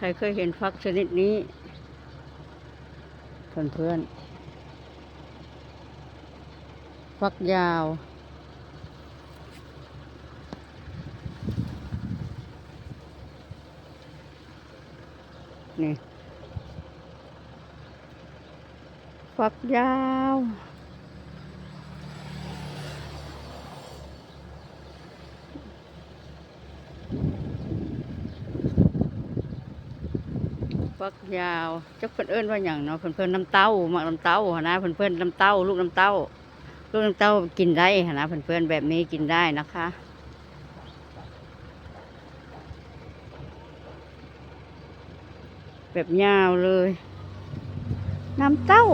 ใครเคยเห็นฟักชนิดนี้ เพื่อนเพื่อนๆฟักยาว นี่ ฟักยาว ฟักยาวจักเพิ่นเอิ้นว่าอย่างเนาะเพื่อนเพื่อนน้ำเต้าหมักน้ำเต้าหนะเพื่อนเพื่อนน้ำเต้า ลูกน้ำเต้า ลูกน้ำเต้ากินได้นะเพื่อนเพื่อนแบบนี้กินได้นะคะแบบยาวเลย น้ำเต้า